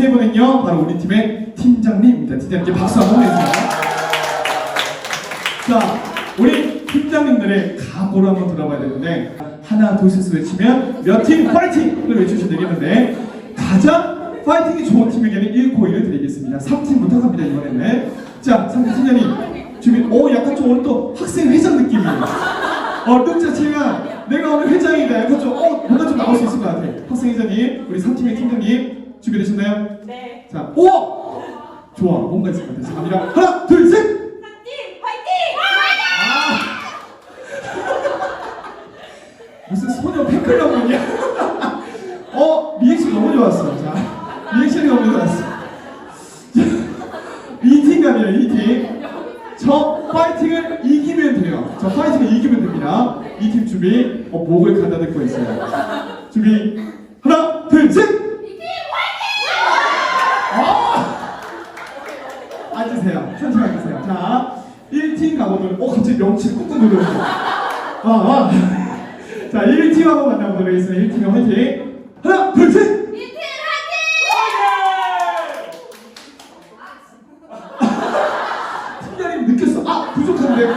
세 분은요 바로 우리 팀의 팀장님입니다. 팀장님께 박수 한번 해주세요. 자, 우리 팀장님들의 각오를 한번 들어봐야 되는데 하나 둘 셋 외치면 몇 팀 파이팅을 외치시면 되겠는데 가장 파이팅이 좋은 팀에게는 1코인을 드리겠습니다. 3팀부터 갑니다 이번에는 자, 3팀 팀장님 준비 오 약간 좀 오늘 또 학생 회장 느낌이에요. 어, 뜻 자체가 내가 오늘 회장이다. 약간 좀, 어, 뭔가 좀 나올 수 있을 것 같아. 학생 회장님, 우리 3팀의 팀장님, 준비되셨나요? 네. 자, 오! 좋아, 뭔가 있을 것 같아. 자, 갑니다. 하나, 둘, 셋! 팀 파이팅! 무슨 소녀 팬클럽이냐? 어, 리액션 너무 좋았어. 자, 리액션이 너무 좋았어. 이팀 갑니다, 이 팀. 저 파이팅을 이기면 돼요. 저 파이팅을 이기면 됩니다. 이 팀 준비. 어, 목을 가다듬고 있어요. 준비. 천천히 하세요. 자, 1팀 가보도록, 어, 갑자기 명치를 꾹꾹 누르고. 아, 아. 자, 1팀 하고 만나보도록 하겠습니다. 1팀이 화이팅! 하나, 둘, 셋! 아, 네. 느꼈어. 아, 부족한데.